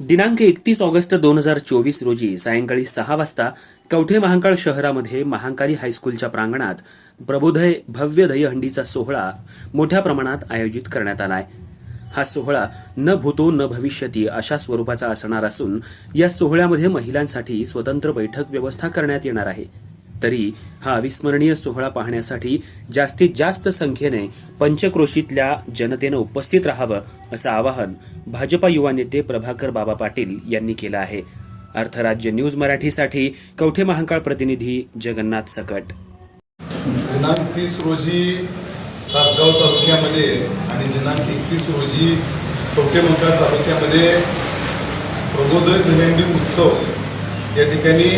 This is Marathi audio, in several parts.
दिनांक एकतीस ऑगस्ट दोन हजार चोवीस रोजी सायंकाळी सहा वाजता कवठे महांकाळ शहरामध्ये महांकाली हायस्कूलच्या प्रांगणात प्रबोधय भव्य दहीहंडीचा सोहळा मोठ्या प्रमाणात आयोजित करण्यात आलाय. हा सोहळा न भूतो न भविष्यती अशा स्वरूपाचा असणार असून या सोहळ्यामध्ये महिलांसाठी स्वतंत्र बैठक व्यवस्था करण्यात येणार आहे. तरी हा अविस्मरणीय सोहळा पाहण्यासाठी जास्तीत जास्त संख्येने पंचक्रोशीतल्या जनतेनं उपस्थित राहावं असं आवाहन भाजपा युवा नेते प्रभाकर बाबा पाटील यांनी केलं आहे. अर्थराज्य न्यूज मराठीसाठी कवठे महांकाळ प्रतिनिधी जगन्नाथ सकट. दिनांक तीस रोजी तासगाव तालुक्यामध्ये आणि दिनांक एकतीस रोजी कवठेमंकाळ तालुक्यामध्ये प्रबोधय दहिंडी उत्सव या ठिकाणी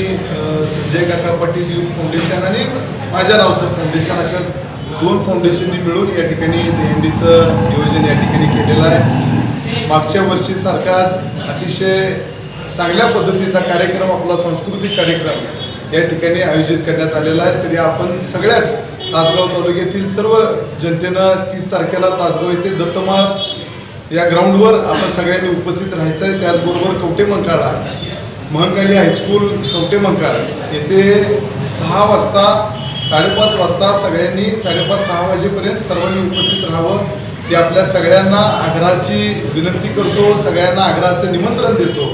संजय काका पाटील युथ फाउंडेशन आणि माझ्या नावचं फाउंडेशन अशा दोन फाउंडेशननी मिळून या ठिकाणी दहीहंडीचं नियोजन या ठिकाणी केलेलं आहे. मागच्या वर्षीसारखाच अतिशय चांगल्या पद्धतीचा कार्यक्रम आपला सांस्कृतिक कार्यक्रम या ठिकाणी आयोजित करण्यात आलेला आहे. तरी आपण सगळ्याच तासगाव तालुक्यातील सर्व जनतेनं तीस तारखेला तासगाव येथे दत्तमाळ या ग्राउंडवर आपण सगळ्यांनी उपस्थित राहायचं आहे. त्याचबरोबर कवटे मंकाळा महंकाली हायस्कूल कवटे मंकाळ येथे सहा वाजता साडेपाच वाजता सगळ्यांनी साडेपाच सहा वाजेपर्यंत सर्वांनी उपस्थित राहावं. ही आपल्या सगळ्यांना आग्रहाची विनंती करतो सगळ्यांना आग्रहाचं निमंत्रण देतो.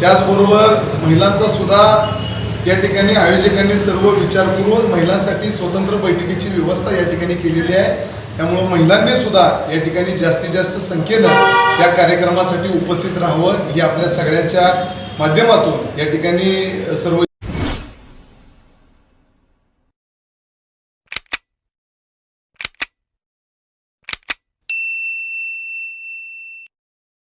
त्याचबरोबर महिलांचा सुद्धा या ठिकाणी आयोजकांनी सर्व विचार करून महिलांसाठी स्वतंत्र बैठकीची व्यवस्था या ठिकाणी केलेली आहे. त्यामुळं महिलांनी सुद्धा या ठिकाणी जास्तीत जास्त संख्येनं या कार्यक्रमासाठी उपस्थित राहावं ही आपल्या सगळ्यांच्या माध्यमातून या ठिकाणी सर्व